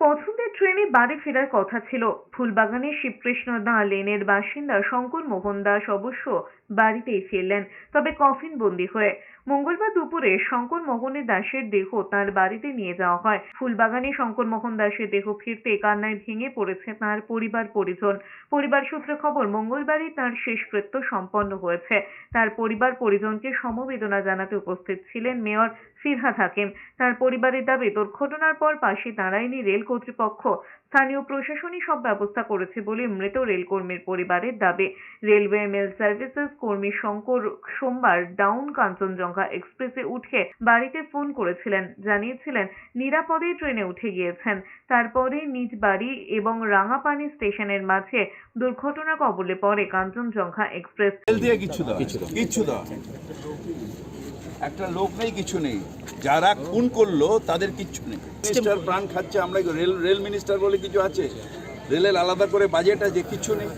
পছন্দের ট্রেনে বাড়ি ফেরার কথা ছিল। ফুলবাগানের শিবকৃষ্ণ দা লেনের বাসিন্দা শঙ্কর মোহন দাস অবশ্য বাড়িতেই ফিরলেন, তবে কফিন বন্দি হয়ে। মঙ্গলবার দুপুরে শঙ্কর মোহনের দাসের দেহ তার বাড়িতে নিয়ে যাওয়া হয়। ফুলবাগানে শঙ্কর মোহন দাসের দেহ ফিরতে কান্নায় ভেঙে পড়েছে তার পরিবার পরিজন। পরিবার সূত্রে খবর, মঙ্গলবারই তার শেষকৃত্য সম্পন্ন হয়েছে। তার পরিবার পরিজনকে সমবেদনা জানাতে উপস্থিত ছিলেন মেয়র ফিরহাদ হাকিম। তার পরিবারের দাবি, দুর্ঘটনার পর পাশে দাঁড়ায়নি রেল কর্তৃপক্ষ স্থানীয় প্রশাসনই সব ব্যবস্থা করেছে বলে মৃত রেলকর্মীর পরিবারের দাবি। রেলওয়ে মেল সার্ভিসেস কর্মী শঙ্কর সোমবার ডাউন কাঞ্চনজঙ্ঘা এক্সপ্রেসে উঠে বাড়িতে ফোন করেছিলেন, জানিয়েছিলেন, নিরাপদে ট্রেনে উঠে গিয়েছেন। তারপরে নিজ বাড়ি এবং রাঙাপানি স্টেশনের মাঝে দুর্ঘটনা কবলে পড়ে কাঞ্চনজঙ্ঘা এক্সপ্রেস। একটা লোক নেই কিছু নেই। যারা খুন করল তাদের কিচ্ছু নেই। মিনিস্টার প্রাণ খাচ্ছে আমরা রেল রেল মিনিস্টার বলে কিছু আছে? রেলের আলাদা করে বাজেট আছে কিছু নেই।